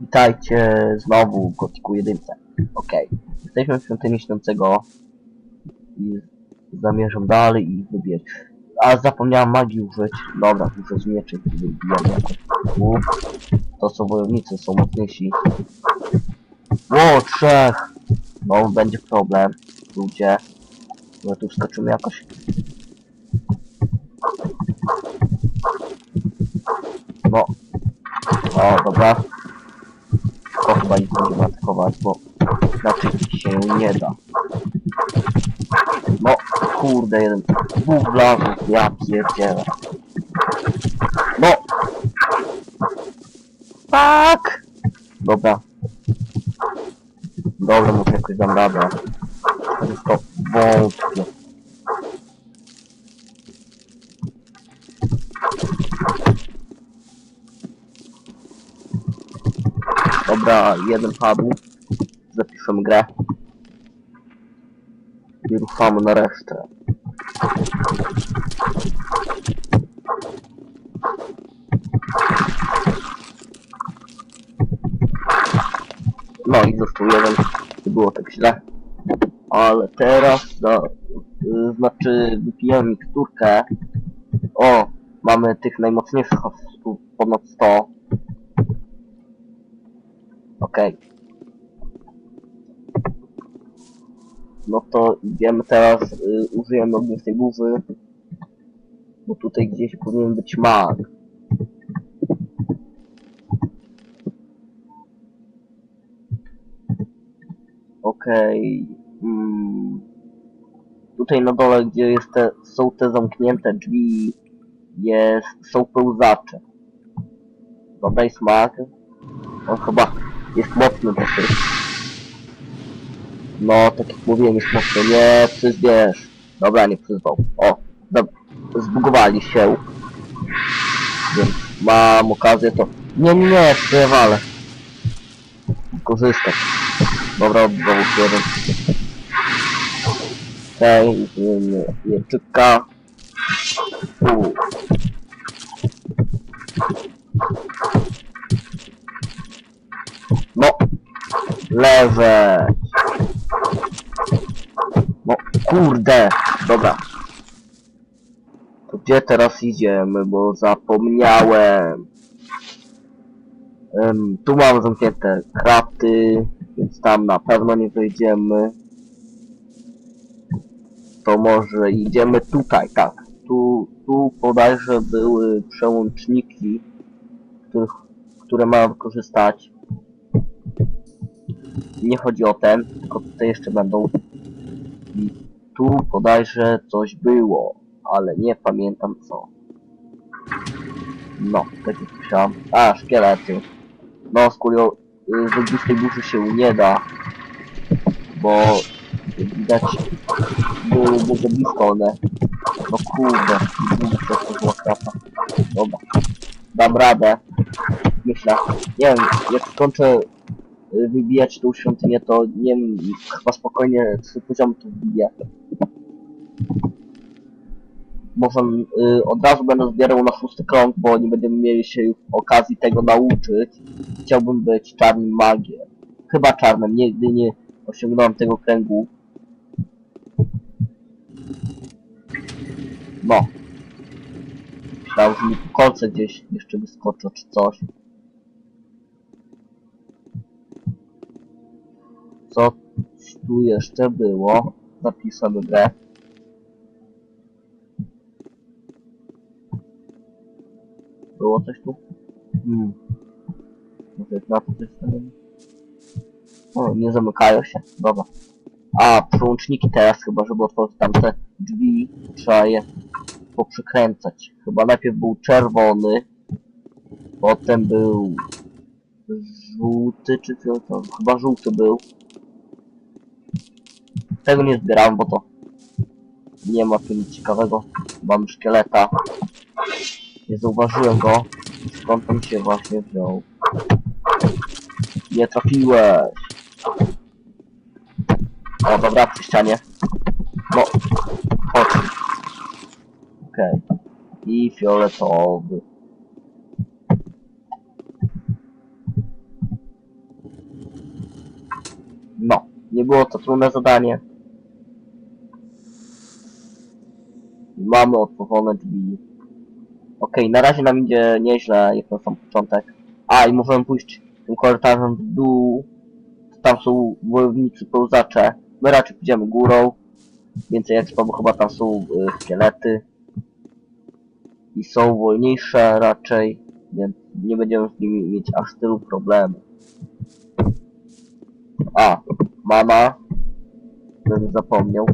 Witajcie znowu w Gotiku 1. Okej, jesteśmy w świątyni śniącego i zamierzam dalej i wybierz. A zapomniałem magii użyć. Dobra, użyć z mieczy. Uf, To są wojownicy, są mocniejsi. O, trzech! No, będzie problem. Ludzie. No tu wskoczymy jakoś. No. O, dobra. To chyba nie będziemy atakować, bo inaczej się nie da. No, kurde, jeden. Dwóch blazów, ja pierdzielę. No! Tak! Dobra. Dobra, może jakoś dam radę. Tylko wątpię. Padł. Zapiszemy grę. I ruszamy na resztę. No i został jeden. Nie było tak źle. Ale teraz, no, y, znaczy wypijemy miksturkę. O, mamy tych najmocniejszych osób, ponad 100. Okej. No to idziemy teraz, y, użyjemy ognistej burzy. Bo tutaj gdzieś powinien być mag. Okej. Mm. Tutaj na dole, gdzie jest te, są te zamknięte drzwi, jest, są pełzacze. Dobra, jest mag. On chyba jest mocny taki. No, tak jak mówiłem, jest mocny. Nie przyzbierz. Dobra, nie przyzwał. O. Zbugowali się. Więc mam okazję to... Nie, nie, nie, przewalę. Korzystać. Dobra, się jeden. Okej, okay, mieczyka. U. No, leżeć. No, kurde, dobra. To gdzie teraz idziemy, bo zapomniałem. Em, tu mam zamknięte kraty, więc tam na pewno nie wejdziemy. To może idziemy tutaj, tak. Tu, tu bodajże były przełączniki, których, które mam wykorzystać. Nie chodzi o ten, tylko tutaj jeszcze będą. I tu bodajże coś było, ale nie pamiętam co. No, tak jak słyszałam. A, szkielety. No, z kurio y, z ognistej burzy się nie da. Bo widać były bardzo blisko one. No kurde, że to była krapa. Dobra. Dam radę. Myślę. Nie wiem, jak skończę wybijać tą świątynię, to nie wiem, chyba spokojnie trzy poziomy tu wbiję. Może y, od razu będę zbierał na szósty krąg, bo nie będziemy mieli się okazji tego nauczyć. Chciałbym być czarnym magiem. Chyba czarnym, nigdy nie osiągnąłem tego kręgu. No. Że mi kolce gdzieś jeszcze wyskoczą, czy coś. Co tu jeszcze było? Zapiszemy grę. Było coś tu? Hmm. Może jest na to coś tam? O, nie zamykają się. Dobra. A, przełączniki teraz chyba, żeby otworzyć tamte drzwi, trzeba je poprzykręcać. Chyba najpierw był czerwony, potem był żółty, czy fioletowy? Chyba żółty był. Tego nie zbieram, bo to nie ma tu nic ciekawego. Mam szkieleta. Nie zauważyłem go. Skąd on się właśnie wziął? Nie trafiłeś. O, dobra, przy ścianie. No, chodź. Okej. I fioletowy. No, nie było to trudne zadanie. Mamy otworzone drzwi. Okej, na razie nam idzie nieźle, jak na sam początek. A, i możemy pójść tym korytarzem w dół. Tam są wojownicy pełzacze. My raczej pójdziemy górą. Więcej expo, bo chyba tam są y. I są wolniejsze raczej, więc nie będziemy z nimi mieć aż tylu problemów. A, mama. Żebym zapomniał.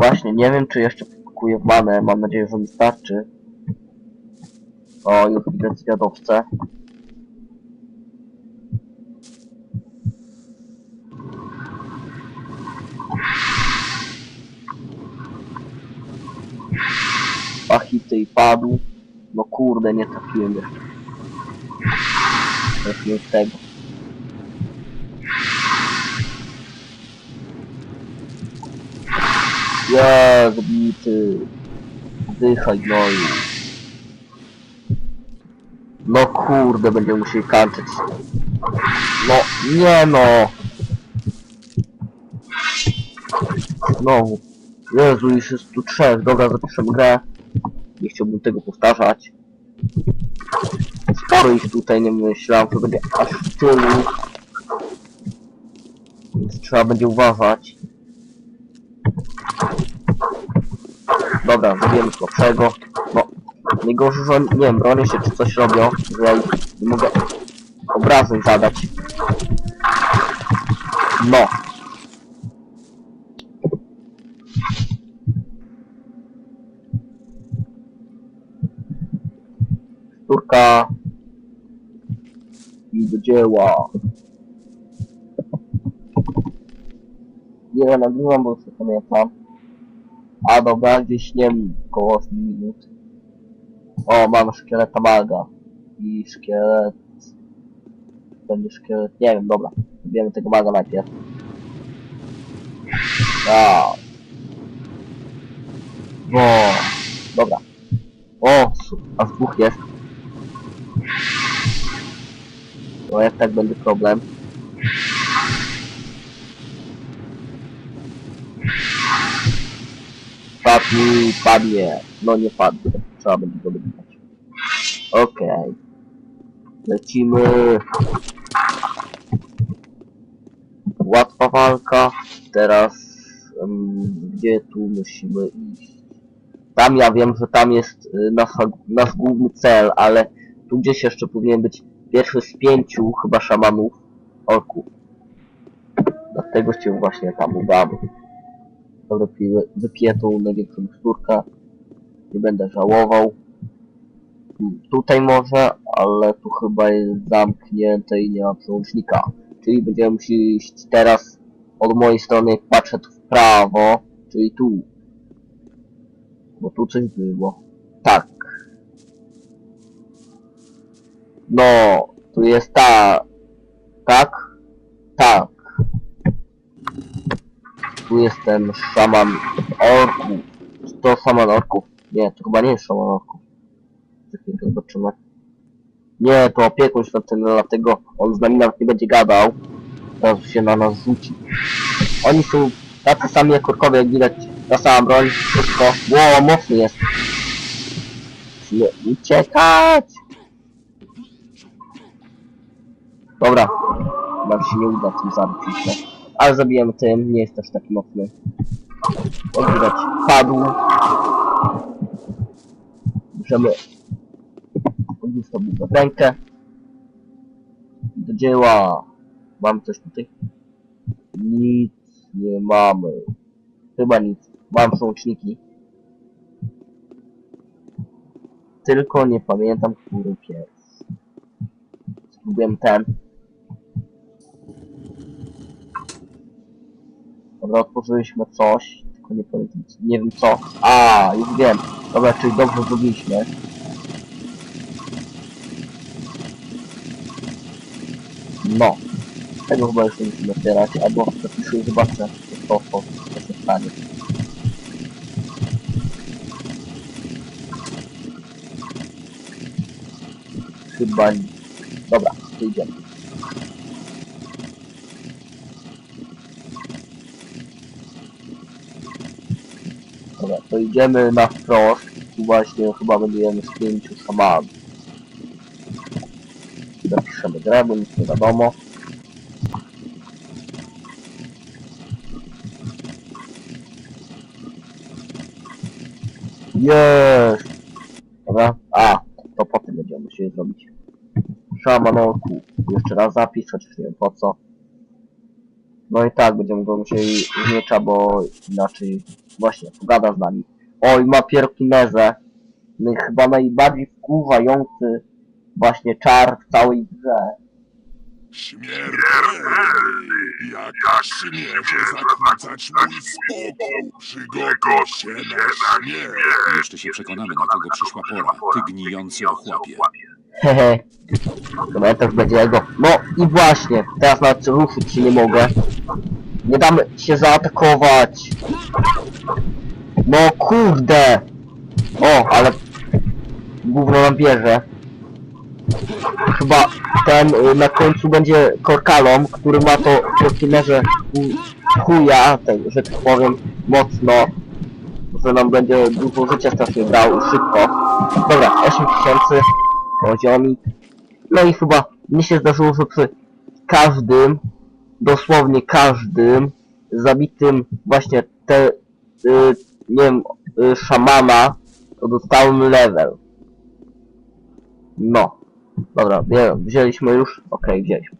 Właśnie, nie wiem czy jeszcze kupuję manę, mam nadzieję, że mi starczy. O, już widzę zwiadowcę. Pachity i padł. No kurde, nie trafiłem jeszcze. Trafiłem tego. Ja, zabity. Dychaj, no i... No kurde, będziemy musieli kończyć. No, nie no! Znowu. Jezu, już jest tu trzech. Dobra, zapiszę grę. Nie chciałbym tego powtarzać. Sporo ich tutaj, nie myślałem, że będzie aż tylu. Więc trzeba będzie uważać. Dobra, zabijemy słabszego. No, najgorzej, że oni, nie wiem, bronię się czy coś robią, że ja ich nie mogę obrażeń zadać. No. Szturka. I do dzieła. Ile nagrywam, bo już nie pamiętam. A dobra, gdzieś nie wiem, koło 8 minut. O, mam szkieleta maga. I szkielet... Będzie szkielet... Nie wiem, dobra. Wiemy tego maga najpierw. Tak. No. Dobra. O, aż dwóch jest. No jak tak będzie problem. Padnij, padnie. No nie padnie. Trzeba będzie go wybrać. Okej. Lecimy. Łatwa walka. Teraz em, gdzie tu musimy iść? Tam ja wiem, że tam jest y, nasza, nasz główny cel, ale tu gdzieś jeszcze powinien być pierwszy z pięciu chyba szamanów orków. Dlatego się właśnie tam udamy. Dobra, piję- wypiję tą największą szturkę. Nie będę żałował. Hmm, Tutaj może, ale tu chyba jest zamknięte i nie ma przełącznika. Czyli będziemy musieli iść teraz od mojej strony, jak patrzę tu w prawo, czyli tu. Bo tu coś było. Tak. No, tu jest ta. Tak? Tak. Tu jest ten szaman orków. To szaman orków? Nie, to chyba nie jest szaman orków. Za zobaczymy. Nie, to opiekun świątynny, dlatego on z nami nawet nie będzie gadał. Teraz się na nas rzuci. Oni są tacy sami jak orkowie, jak widać. Ta sama broń, wszystko. Ło, mocny jest. Nie, uciekać! Dobra. Nam się nie uda tym zabić. Ale zabijemy tym, nie jest też taki mocny. Jak widać, padł. Możemy podnieść sobie za rękę. Do dzieła. Mam coś tutaj? Nic nie mamy. Chyba nic. Mam przełączniki. Tylko nie pamiętam, który pies. Spróbujemy ten. Dobra, otworzyliśmy coś, tylko nie pamiętam, nie wiem co. A, już wiem. Dobra, czyli dobrze zrobiliśmy. No. Tego chyba już nie musimy otwierać, albo zapiszę i zobaczę, co to, się stanie. Chyba nic. Dobra. idziemy. Dobra, to idziemy na wprost. Tu właśnie chyba będziemy z pięciu szamanów. Zapiszemy bo nic nie wiadomo. Jest! Dobra, a, to potem będziemy musieli zrobić. Szamanoku. Jeszcze raz zapis, chociaż nie wiem po co. No i tak, będziemy go musieli z miecza, bo inaczej właśnie pogada z nami. Oj, ma pierkinezę. No chyba najbardziej wkuwający właśnie czar w całej grze. Śmiertelny! Jak śmiecie zakłócać mój spokój! Przygotuj się na śmierć! Jeszcze się przekonamy, na kogo przyszła pora. Ty gnijący ochłapie. Hehe. Komentarz będzie jego. No i właśnie, teraz nawet ruszyć się nie mogę. Nie damy się zaatakować. No kurde. O, ale gówno nam bierze. Chyba ten y, na końcu będzie korkalom, który ma to prokinerze chuja, że tak powiem, mocno. Że nam będzie dużo życia strasznie brał szybko. Dobra, 8000 poziomi. No i chyba mnie się zdarzyło, że przy każdym, dosłownie każdym zabitym właśnie te, y, nie wiem, y, szamana, to dostałem level. No. Dobra, wzięliśmy już? Okej, wzięliśmy.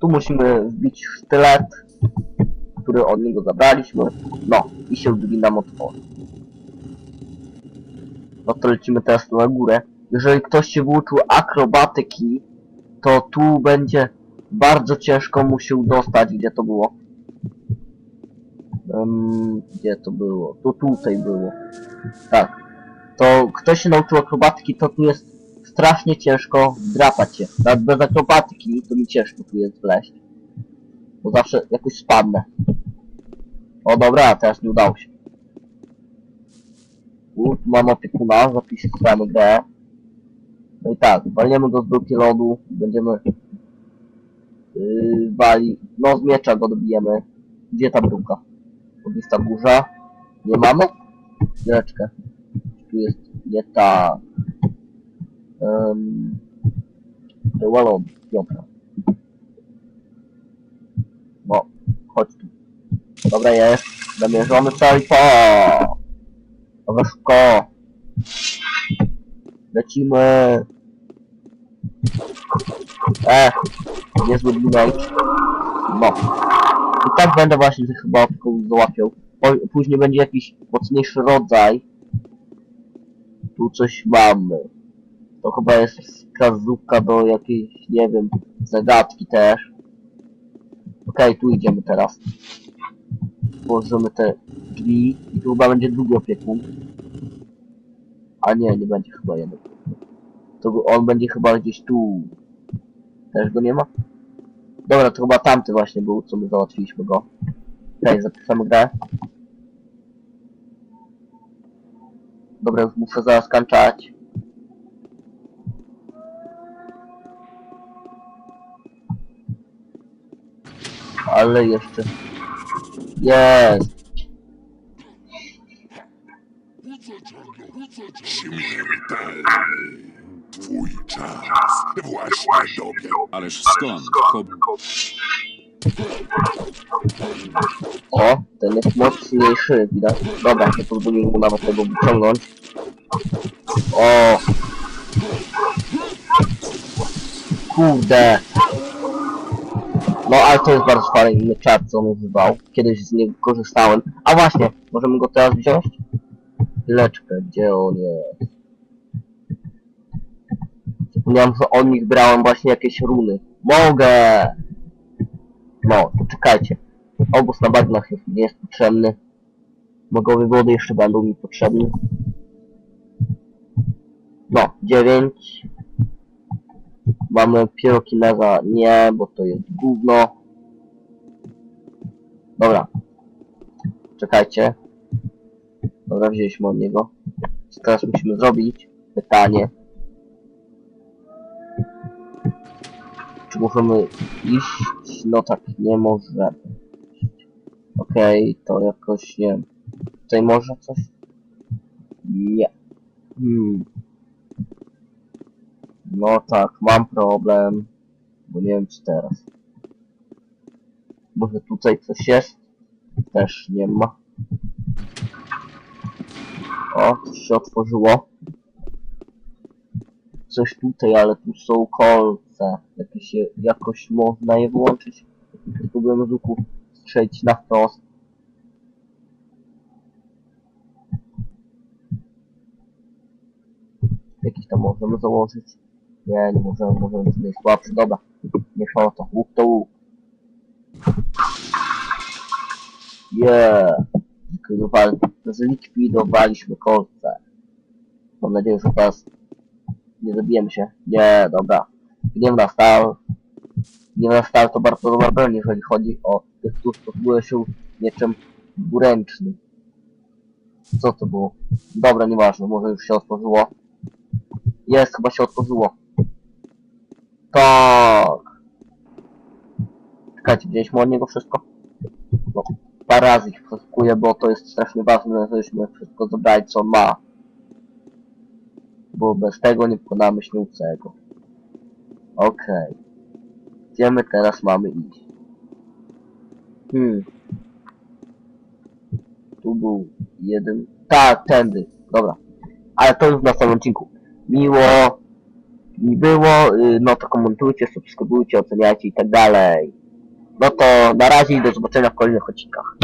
Tu musimy wbić sztylet, który od niego zabraliśmy. No, i się drzwi nam otworzy. No to lecimy teraz na górę. Jeżeli ktoś się wyuczył akrobatyki, to tu będzie bardzo ciężko mu się dostać. Gdzie to było? Em, gdzie to było? To tutaj było. Tak. To ktoś się nauczył akrobatyki, to tu jest strasznie ciężko drapać się. Nawet bez akrobatyki to mi ciężko tu jest wleźć. Bo zawsze jakoś spadnę. O dobra, teraz nie udało się. Tu, tu mam opiekuna, zapisujemy grę. No i tak, walniemy go z lodu, będziemy wali, no z miecza go dobijemy. Gdzie ta bryłka? Ognista burza. Nie mamy? Chwileczkę. Tu jest nie ta... Um, lodu, piątka. No, chodź tu. Dobra jest, namierzony cel. Dobra, szybko. Lecimy. E, niezły damage. No. I tak będę właśnie chyba tylko załapiał. Po- Później będzie jakiś mocniejszy rodzaj. Tu coś mamy. To chyba jest wskazówka do jakiejś, nie wiem, zagadki też. Okej, tu idziemy teraz. Włożymy te drzwi i tu chyba będzie drugi opiekun. A nie, nie będzie chyba jeden. To on będzie chyba gdzieś tu. Też go nie ma? Dobra, to chyba tamty właśnie był, co my załatwiliśmy go. Okej, zapisamy grę. Dobra, już muszę zaraz skończać. Ale jeszcze... Jest! Śmiertelny! Twój czas właśnie dobiegł. Ależ skąd? Ko O, ten jest mocniejszy, widać. Dobra, nie pozwolimy mu nawet tego wyciągnąć. O! Kurde! No, ale to jest bardzo fajny czar, co on używał. Kiedyś z niego korzystałem. A właśnie, możemy go teraz wziąć? Chwileczkę, gdzie on jest? Zapomniałem, że od nich brałem właśnie jakieś runy. Mogę! No, to czekajcie. Obóz na bagnach jest, nie jest potrzebny. Mogowe wody jeszcze będą mi potrzebne. No, 9. Mamy pirokineza, nie, bo to jest gówno. Dobra. Czekajcie. Dobra, wzięliśmy od niego. Co teraz musimy zrobić? Pytanie. Możemy iść? No tak, nie możemy. Okej, to jakoś nie. Tutaj może coś? Nie. Hmm. No tak, mam problem. Bo nie wiem czy teraz. Może tutaj coś jest? Też nie ma. O, coś się otworzyło. Coś tutaj, ale tu są kolce. Jakieś, jakoś można je włączyć. Próbujemy z łuku strzelić na wprost. Jakiś tam możemy założyć. Nie, nie możemy, możemy być najsłabszy. Dobra, nie o to. Łuk to łuk. Yeah. Zlikwidowali, zlikwidowaliśmy kolce. Mam nadzieję, że teraz nie zabijemy się. Nie, dobra. Gniew na stal. Gniew na stal to bardzo dobra broń, jeżeli chodzi o tych, którzy posługują się mieczem dwuręcznym. Co to było? Dobra, nieważne, może już się otworzyło. Jest, chyba się otworzyło. Tak. Czekajcie, wzięliśmy od niego wszystko? No, parę razy ich przeszukuję, bo to jest strasznie ważne, żebyśmy wszystko zabrali, co ma. Bo bez tego nie pokonamy śniącego. Okej. Gdzie my teraz mamy iść? Hmm. Tu był jeden... Tak, tędy. Dobra. Ale to już w następnym odcinku. Miło mi było, y, no to komentujcie, subskrybujcie, oceniajcie i tak dalej. No to na razie i do zobaczenia w kolejnych odcinkach.